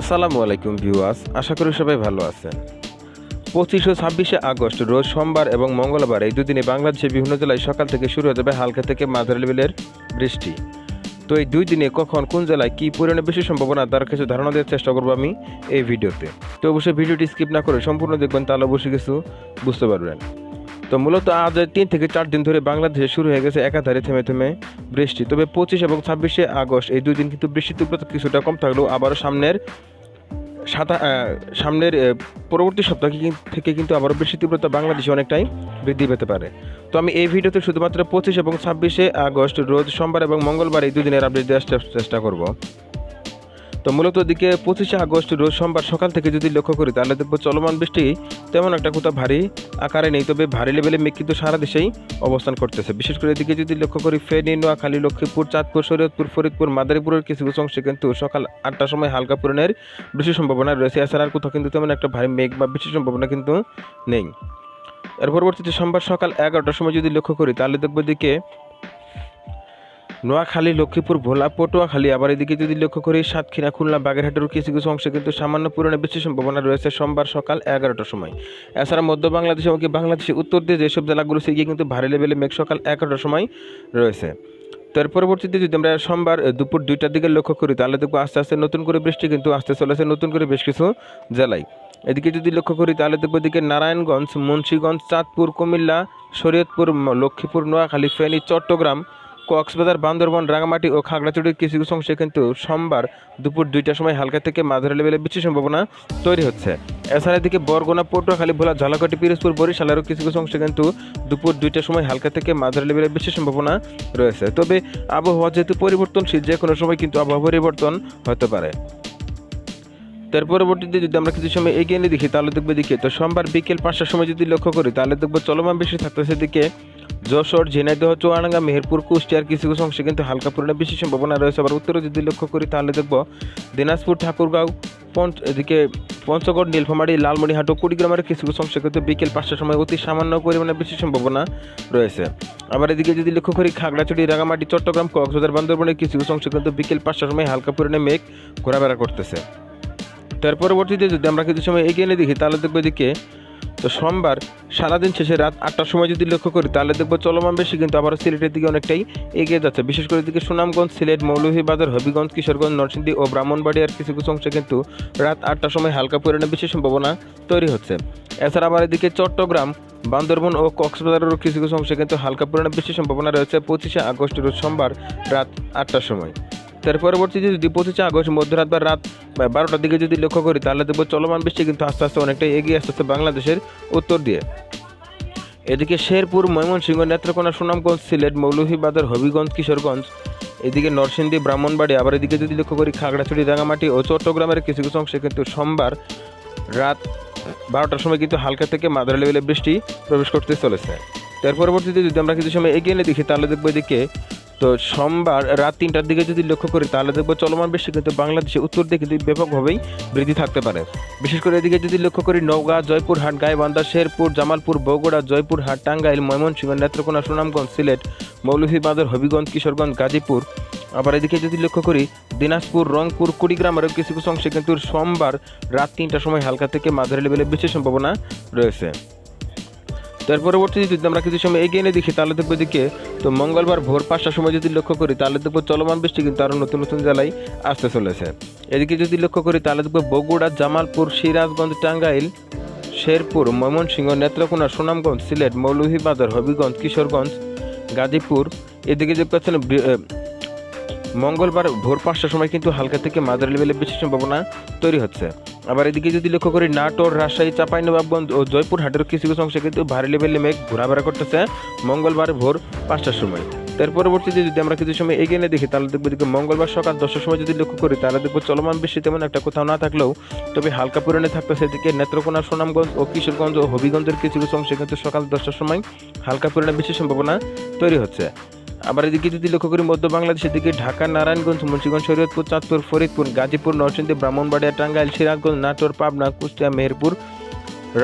আসসালামু আলাইকুম ভিউয়ার্স, আশা করি সবাই ভালো আছেন। পঁচিশ ও ছাব্বিশে আগস্ট, রোজ সোমবার এবং মঙ্গলবার এই দুদিনে বাংলাদেশের বিভিন্ন জেলায় সকাল থেকে শুরু হয়ে যাবে হালকা থেকে মাঝারি লেভেলের বৃষ্টি। তো এই দুই দিনে কখন, কোন জেলায় কী পরিমাণে বেশি সম্ভাবনা, তার কিছু ধারণা দেওয়ার চেষ্টা করব আমি এই ভিডিওতে। তো অবশ্যই ভিডিওটি স্কিপ না করে সম্পূর্ণ দেখবেন, তাহলে অবশ্যই কিছু বুঝতে পারবেন। তো মূলত আজ তিন থেকে চার দিন ধরে বাংলাদেশে শুরু হয়ে গেছে একাধারে থেমে থেমে বৃষ্টি। তবে পঁচিশ এবং ছাব্বিশে আগস্ট এই দুই দিন কিন্তু বৃষ্টির তীব্রতা কিছুটা কম থাকলেও আবারও সামনের সাতা সামনের পরবর্তী সপ্তাহ থেকে কিন্তু আবারও বৃষ্টির তীব্রতা বাংলাদেশে অনেকটাই বৃদ্ধি পেতে পারে। তো আমি এই ভিডিওতে শুধুমাত্র পঁচিশ এবং ছাব্বিশে আগস্ট, রোজ সোমবার এবং মঙ্গলবার এই দুদিনের আপডেট দেওয়ার চেষ্টা- চেষ্টা করব। তো মূলত ওদিকে পঁচিশে আগস্ট রোজ সোমবার সকাল থেকে যদি লক্ষ্য করি, তাহলে দেখব চলমান বৃষ্টি তেমন একটা কোথাও ভারী আকারে নেই, তবে ভারী লেভেলে মেঘ কিন্তু সারা দেশেই অবস্থান করতেছে। বিশেষ করে এদিকে যদি লক্ষ্য করি, ফেনী, নোয়াখালী, লক্ষ্মীপুর, চাঁদপুর, শরীয়তপুর, ফরিদপুর, মাদারীপুরের কিছু কিছু অংশে কিন্তু সকাল আটটার সময় হালকা পূরণের বেশি সম্ভাবনা রয়েছে। এছাড়া আর কোথাও কিন্তু তেমন একটা ভারী মেঘ বা বেশি সম্ভাবনা কিন্তু নেই। এর পরবর্তীতে সোমবার সকাল এগারোটার সময় যদি লক্ষ্য করি, তাহলে দেখব এদিকে নোয়াখালী, লক্ষ্মীপুর ভোলা পটুয়াখালী আবার এদিকে যদি লক্ষ্য করি, সাতক্ষীরা, খুলনা, বাগেরহাটের কিছু কিছু অংশে কিন্তু সামান্য পূরণে বেশি সম্ভাবনা রয়েছে সোমবার সকাল এগারোটার সময়। এছাড়া মধ্য বাংলাদেশ এবং কি বাংলাদেশের উত্তর দিয়ে যেসব জেলাগুলো সে গিয়ে কিন্তু ভারী লেভেলে মেঘ সকাল এগারোটার সময় রয়েছে। তার পরবর্তীতে যদি আমরা সোমবার দুপুর দুইটার দিকে লক্ষ্য করি, তাহলে দেখব আস্তে আস্তে নতুন করে বৃষ্টি কিন্তু আসতে চলেছে নতুন করে বেশ কিছু জেলায়। এদিকে যদি লক্ষ্য করি, তাহলে দেখব এদিকে নারায়ণগঞ্জ, মুন্সীগঞ্জ, চাঁদপুর, কুমিল্লা, শরীয়তপুর লক্ষ্মীপুর, নোয়াখালী, ফেনী, চট্টগ্রাম কক্সবাজার, বান্দরবন রাঙামাটি ও খাগড়াছড়ির কিছু কিছু অংশে কিন্তু সোমবার দুপুর দুইটার সময় হালকা থেকে মাঝারি লেভেলে বেশি সম্ভাবনা তৈরি হচ্ছে। এছাড়া এদিকে বরগুনা, পটুয়াখালী, ভোলা, ঝালকাঠি, পিরোজপুর বরিশালেরও কিছু কিছু অংশে কিন্তু দুপুর দুইটার সময় হালকা থেকে মাঝারি লেভেলে বেশি সম্ভাবনা রয়েছে। তবে আবহাওয়া যেহেতু পরিবর্তনশীল, যে কোনো সময় কিন্তু আবহাওয়া পরিবর্তন হতে পারে। তার পরবর্তীতে যদি আমরা কিছু সময় এগিয়ে নিয়ে দেখি, তাহলে দেখব দিকে তো সোমবার বিকেল পাঁচটার সময় যদি লক্ষ্য করি, তাহলে দেখব চলমান বেশি থাকতেছে দিকে যশোর, ঝিনাইদহ, চুয়াডাঙ্গা মেহেরপুর কুষ্টিয়ার কিছু কিছু অংশে কিন্তু হালকা পরিমাণে বেশি সম্ভাবনা রয়েছে। আবার উত্তরে যদি লক্ষ্য করি তাহলে দেখব দিনাজপুর, ঠাকুরগাঁও, পঞ্চ এদিকে পঞ্চগড়, নীলফামারী লালমনিহাট ও কুড়িগ্রামের কিছু কিছু অংশে কিন্তু বিকেল পাঁচটার সময় অতি সামান্য পরিমাণে বেশি সম্ভাবনা রয়েছে। আবার এদিকে যদি লক্ষ্য করি খাগড়াছড়ি রাঙামাটি চট্টগ্রাম, কক্সবাজার, বান্দরবনের কিছু কিছু অংশে কিন্তু বিকেল পাঁচটার সময় হালকা পরিমাণে মেঘ ঘোরাফেরা করতেছে। তার পরবর্তীতে যদি আমরা কিছু সময় এগিয়ে নিয়ে দেখি, তাহলে দেখব এদিকে সোমবার সারাদিন শেষে রাত আটটার সময় যদি লক্ষ্য করি, তাহলে দেখব চলমান বেশি কিন্তু আবারও সিলেটের দিকে অনেকটাই এগিয়ে যাচ্ছে। বিশেষ করে এদিকে সুনামগঞ্জ, সিলেট মৌলভীবাজার হবিগঞ্জ, কিশোরগঞ্জ, নরসিংদী ও ব্রাহ্মণবাড়িয়ার কিছু কিছু অংশে কিন্তু রাত আটটার সময় হালকা পরিমাণে বেশি সম্ভাবনা তৈরি হচ্ছে। এছাড়া আবার এদিকে চট্টগ্রাম, বান্দরবন ও কক্সবাজারেরও কিছু কিছু অংশে কিন্তু হালকা পরিমাণে বেশি সম্ভাবনা রয়েছে পঁচিশে আগস্ট সোমবার রাত আটটার সময়। তার পরবর্তীতে যদি পঁচিশে আগস্ট, মধ্যরাত বা রাত বারোটার দিকে যদি লক্ষ্য করি, তাহলে দেখব চলমান বৃষ্টি কিন্তু আস্তে আস্তে অনেকটাই এগিয়ে আসতেছে বাংলাদেশের উত্তর দিয়ে। এদিকে শেরপুর, ময়মনসিংহ, নেত্রকোনা, সুনামগঞ্জ, সিলেট, মৌলভীবাজার, হবিগঞ্জ, কিশোরগঞ্জ, এদিকে নরসিংদী, ব্রাহ্মণবাড়ি, আবার এদিকে যদি লক্ষ্য করি, খাগড়াছড়ি রাঙামাটি ও চট্টগ্রামের কিছু কিছু অংশে কিন্তু সোমবার রাত বারোটার সময় কিন্তু হালকা থেকে মাদার লেভেলে বৃষ্টি প্রবেশ করতে চলেছে। তার পরবর্তীতে যদি আমরা কিছু সময় এগিয়ে নিয়ে দেখি, তাহলে দেখব এদিকে তো সোমবার রাত তিনটার দিকে যদি লক্ষ্য করি, তাহলে দেখব চলমান বৃষ্টি কিন্তু বাংলাদেশে উত্তর দিকে কিন্তু ব্যাপকভাবেই বৃদ্ধি থাকতে পারে। বিশেষ করে এদিকে যদি লক্ষ্য করি, নওগাঁ, জয়পুরহাট, গাইবান্ধা, শেরপুর, জামালপুর, বগুড়া, জয়পুরহাট, টাঙ্গাইল, ময়মনসিংহ, নেত্রকোনা, সুনামগঞ্জ, সিলেট মৌলভীবাজার হবিগঞ্জ, কিশোরগঞ্জ, গাজীপুর। আবার এদিকে যদি লক্ষ্য করি, দিনাজপুর, রংপুর কুড়িগ্রামেরও কিছু কিছু অংশে কিন্তু সোমবার রাত তিনটার সময় হালকা থেকে মাঝারি লেভেলে বেশি সম্ভাবনা রয়েছে। তার পরবর্তীতে যদি আমরা কিছু সময় এগিয়ে নিয়ে দেখি, তাহলে দেখব দিকে তো মঙ্গলবার ভোর পাঁচটার সময় যদি লক্ষ্য করি, তাহলে দেখব চলমান বৃষ্টি কিন্তু আরও নতুন নতুন জেলায় আসতে চলেছে। এদিকে যদি লক্ষ্য করি, তাহলে দেখব বগুড়া, জামালপুর, সিরাজগঞ্জ, টাঙ্গাইল, শেরপুর, ময়মনসিংহ, নেত্রকোনা, সুনামগঞ্জ, সিলেট, মৌলভীবাজার, হবিগঞ্জ, কিশোরগঞ্জ, গাজীপুর। এদিকে যে পাচ্ছেন মঙ্গলবার ভোর পাঁচটার সময় কিন্তু হালকা থেকে মাঝারি লেভেলে বেশি সম্ভাবনা তৈরি হচ্ছে। আবার এদিকে যদি লক্ষ্য করি, নাটোর, রাজশাহী, চাঁপাইনবাবগঞ্জ ও জয়পুরহাটের কিছু কিছু অংশে কিন্তু ভারী লেভেলে মেঘ ঘোরাফেরা করতেছে মঙ্গলবার ভোর পাঁচটার সময়। তার পরবর্তীতে যদি আমরা কিছু সময় এগিয়ে নিয়ে দেখি, তাহলে দেখব এদিকে মঙ্গলবার সকাল দশটার সময় যদি লক্ষ্য করি, তাহলে দেখব চলমান বেশি তেমন একটা কোথাও না থাকলেও তবে হালকা পরিমাণে থাকতেছে এদিকে নেত্রকোনা, সুনামগঞ্জ ও কিশোরগঞ্জ ও হবিগঞ্জের কিছু কিছু অংশে কিন্তু সকাল দশটার সময় হালকা পরিমাণে বেশি সম্ভাবনা তৈরি হচ্ছে। আবার এদিকে যদি লক্ষ্য করি, মধ্য বাংলাদেশের দিকে ঢাকা, নারায়ণগঞ্জ, মুন্সিগঞ্জ, শরীয়তপুর, চাঁদপুর, ফরিদপুর, গাজীপুর, নরসিংদী, ব্রাহ্মণবাড়িয়া, টাঙ্গাইল, সিরাজগঞ্জ, নাটোর, পাবনা, কুষ্টিয়া, মেহেরপুর,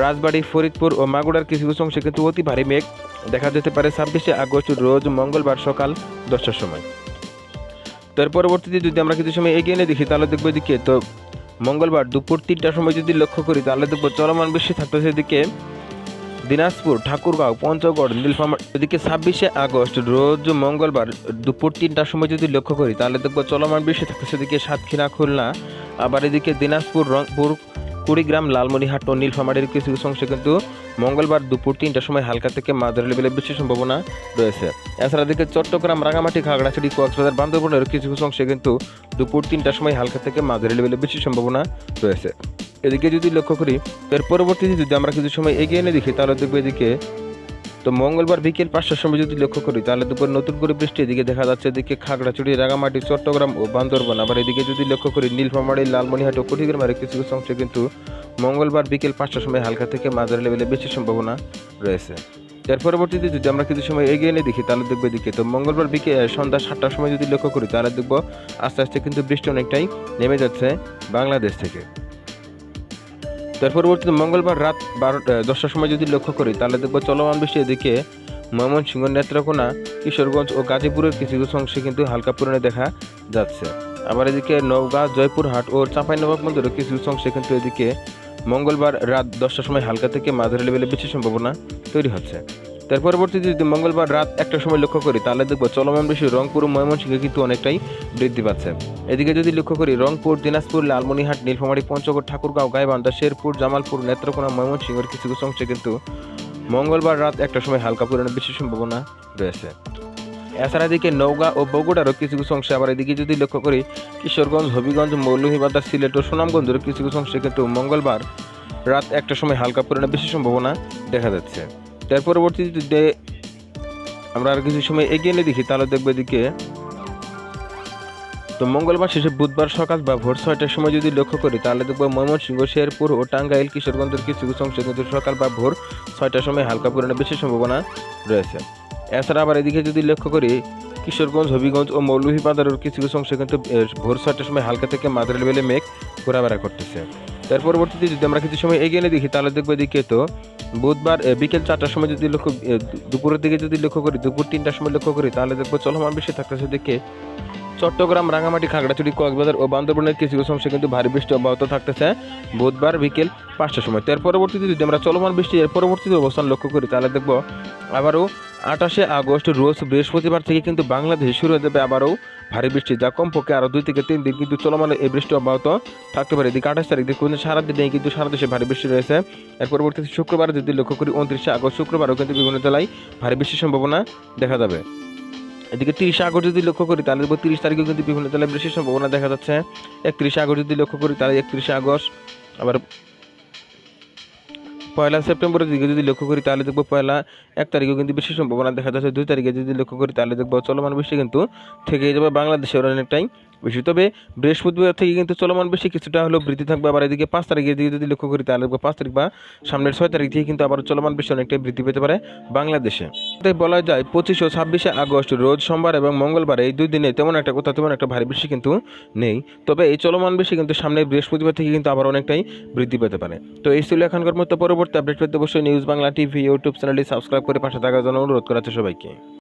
রাজবাড়ী, ফরিদপুর ও মাগুরার কিছু কিছু অংশে কিন্তু অতি ভারী মেঘ দেখা যেতে পারে ছাব্বিশে আগস্ট, রোজ মঙ্গলবার সকাল দশটার সময়। তার পরবর্তীতে যদি আমরা কিছু সময় এগিয়ে নিয়ে দেখি, তাহলে দেখব এদিকে তো মঙ্গলবার দুপুর তিনটার সময় যদি লক্ষ্য করি, তাহলে দেখব চলমান বৃষ্টি থাকতেছে এদিকে। দিনাজপুর, ঠাকুরগাঁও, পঞ্চগড়, নীলফামার। এদিকে ছাব্বিশে আগস্ট, রোজ মঙ্গলবার দুপুর তিনটার সময় যদি লক্ষ্য করি, তাহলে দেখব চলমান বৃষ্টি থাকতেছে এদিকে সাতক্ষীরা, খুলনা। আবার এদিকে দিনাজপুর, রংপুর, কুড়িগ্রাম লালমনিহাট ও নীলফামারীর কিছু কিছু অংশে কিন্তু মঙ্গলবার দুপুর তিনটার সময় হালকা থেকে মাঝারি লেভেলের বৃষ্টির সম্ভাবনা রয়েছে। এছাড়া এদিকে চট্টগ্রাম রাঙামাটি খাগড়াছড়ি, কক্সবাজার, বান্দরবনের কিছু কিছু অংশে কিন্তু দুপুর তিনটার সময় হালকা থেকে মাঝারি লেভেলের বৃষ্টির সম্ভাবনা রয়েছে। এদিকে যদি লক্ষ্য করি, এর পরবর্তীতে যদি আমরা কিছু সময় এগিয়ে এনে দেখি, তাহলে দেখব এদিকে, তো মঙ্গলবার বিকেল পাঁচটার সময় যদি লক্ষ্য করি, তাহলে দুপুর নতুন করে বৃষ্টি এদিকে দেখা যাচ্ছে, এদিকে খাগড়াছড়ি, রাঙামাটি, চট্টগ্রাম ও বান্দরবান। আবার এদিকে যদি লক্ষ্য করি, নীলফামারী, লালমনিহাট ও কুঠিগ্রামের কিছু কিছু অংশে কিন্তু মঙ্গলবার বিকেল পাঁচটার সময় হালকা থেকে মাঝারি লেভেলে বেশি সম্ভাবনা রয়েছে। এর পরবর্তীতে যদি আমরা কিছু সময় এগিয়ে এনে দেখি, তাহলে দেখব এদিকে, তো মঙ্গলবার বিকেল সন্ধ্যা সাতটার সময় যদি লক্ষ্য করি, তাহলে দেখব আস্তে আস্তে কিন্তু বৃষ্টি অনেকটাই নেমে যাচ্ছে বাংলাদেশ থেকে। তার পরবর্তীতে মঙ্গলবার রাত বারোটা দশটার সময় যদি লক্ষ্য করি, তাহলে দেখব চলমান বৃষ্টি দিকে ময়মনসিংহ, নেত্রকোনা, কিশোরগঞ্জ ও গাজীপুরের কিছু কিছু অংশে কিন্তু হালকা পরিমাণে দেখা যাচ্ছে। আবার এদিকে নওগাঁ, জয়পুরহাট ও চাঁপাইনবাবগঞ্জের কিছু কিছু অংশে কিন্তু এদিকে মঙ্গলবার রাত দশটার সময় হালকা থেকে মাঝারি লেভেলে বেশি সম্ভাবনা তৈরি হচ্ছে। তার পরবর্তীতে যদি মঙ্গলবার রাত একটার সময় লক্ষ্য করি, তাহলে দেখব চলমান বৃষ্টি রংপুর ময়মনসিংহে কিন্তু অনেকটাই বৃদ্ধি পাচ্ছে। এদিকে যদি লক্ষ্য করি, রংপুর, দিনাজপুর, লালমনিহাট, নীলফামারী, পঞ্চগড়, ঠাকুরগাঁও, গাইবান্ধা, শেরপুর, জামালপুর, নেত্রকোনা, ময়মনসিংহের কিছু কিছু অংশে কিন্তু মঙ্গলবার রাত একটার সময় হালকা পরিমাণে বেশি সম্ভাবনা রয়েছে। এছাড়া এদিকে নওগাঁ ও বগুড়ারও কিছু কিছু অংশে আবার এদিকে যদি লক্ষ্য করি, কিশোরগঞ্জ, হবিগঞ্জ, মৌলভীবাজার, সিলেট ও সুনামগঞ্জের কিছু কিছু অংশে কিন্তু মঙ্গলবার রাত একটার সময় হালকা পরিমাণে বেশি সম্ভাবনা দেখা যাচ্ছে। তার পরবর্তীতে আমরা আর কিছু সময় এগিয়ে নিয়ে দেখি, তাহলে দেখব এদিকে। তো মঙ্গলবার শেষে বুধবার সকাল বা ভোর ছয়টার সময় যদি লক্ষ্য করি, তাহলে দেখব ময়মনসিংহ, শেরপুর ও টাঙ্গাইল কিশোরগঞ্জের কিছু কিছু অংশে কিন্তু সকাল বা ভোর ছয়টার সময় হালকা পরিমাণে বেশি সম্ভাবনা রয়েছে। এছাড়া আবার এদিকে যদি লক্ষ্য করি, কিশোরগঞ্জ, হবিগঞ্জ ও মৌলভীবাজারের কিছু কিছু অংশে কিন্তু ভোর ছয়টার সময় হালকা থেকে মাঝারি লেভেলে মেঘ ঘোরাফেরা করতেছে। তার পরবর্তীতে যদি আমরা কিছু সময় এগিয়ে নিয়ে দেখি, তাহলে দেখব এদিকে তো বুধবার বিকেল চারটার সময় যদি লক্ষ্য দুপুরের দিকে যদি লক্ষ্য করি, দুপুর তিনটার সময় লক্ষ্য করি, তাহলে দেখব চলমান বেশি থাকতেছে দেখে। চট্টগ্রাম রাঙামাটি খাগড়াছড়ি, কক্সবাজার ও বান্দরবনের কিছু কিছু অংশে কিন্তু ভারী বৃষ্টি অব্যাহত থাকতেছে বুধবার বিকেল পাঁচটার সময়। তার পরবর্তীতে যদি আমরা চলমান বৃষ্টি এর পরবর্তীতে অবস্থান লক্ষ্য করি, তাহলে দেখব আবারও আঠাশে আগস্ট, রোজ বৃহস্পতিবার থেকে কিন্তু বাংলাদেশে শুরু হয়ে যাবে আবারও ভারী বৃষ্টি, যা কমপক্ষে আরও দুই থেকে তিন দিন কিন্তু চলমান এই বৃষ্টি অব্যাহত থাকতে পারে। এদিকে আঠাশ তারিখ দেখুন, সারাদিনে কিন্তু সারা দেশে ভারী বৃষ্টি রয়েছে। এর পরবর্তীতে শুক্রবার যদি লক্ষ্য করি, উনত্রিশে আগস্ট শুক্রবারও কিন্তু বিভিন্ন জেলায় ভারী বৃষ্টির সম্ভাবনা দেখা যাবে। এদিকে তিরিশে আগস্ট যদি লক্ষ্য করি, তাহলে দেখব তিরিশ তারিখেও কিন্তু বিভিন্ন জেলায় বৃষ্টির সম্ভাবনা দেখা যাচ্ছে। একত্রিশে আগস্ট যদি লক্ষ্য করি, তাহলে একত্রিশে আগস্ট। আবার পয়লা সেপ্টেম্বরের দিকে যদি লক্ষ্য করি, তাহলে দেখব পয়লা এক তারিখেও কিন্তু বেশি সম্ভাবনা দেখা যাচ্ছে। দুই তারিখে যদি লক্ষ্য করি, তাহলে দেখব চলমান বৃষ্টি কিন্তু থেকে যাবে বাংলাদেশের অনেকটাই বেশি। তবে বৃহস্পতিবার থেকে কিন্তু চলমান বেশি কিছুটা হলেও বৃদ্ধি থাকবে। আবার এদিকে পাঁচ তারিখের দিকে যদি লক্ষ্য করি, তাহলে পাঁচ তারিখ বা সামনের ছয় তারিখ থেকে কিন্তু আবার চলমান বেশি অনেকটাই বৃদ্ধি পেতে পারে বাংলাদেশে। তাই বলা যায়, পঁচিশ ও ছাব্বিশে আগস্ট, রোজ সোমবার এবং মঙ্গলবার এই দুই দিনে তেমন একটা কোথাও তেমন একটা ভারী বৃষ্টি কিন্তু নেই। তবে এই চলমান বেশি কিন্তু সামনে বৃহস্পতিবার থেকে কিন্তু আবার অনেকটাই বৃদ্ধি পেতে পারে। তো এই ছিল এখনকার মতো পরবর্তী আপডেট পেতে অবশ্যই নিউজ বাংলা টিভি, ইউটিউব চ্যানেলটি সাবস্ক্রাইব করে পাশে থাকার জন্য অনুরোধ করা হচ্ছে সবাইকে।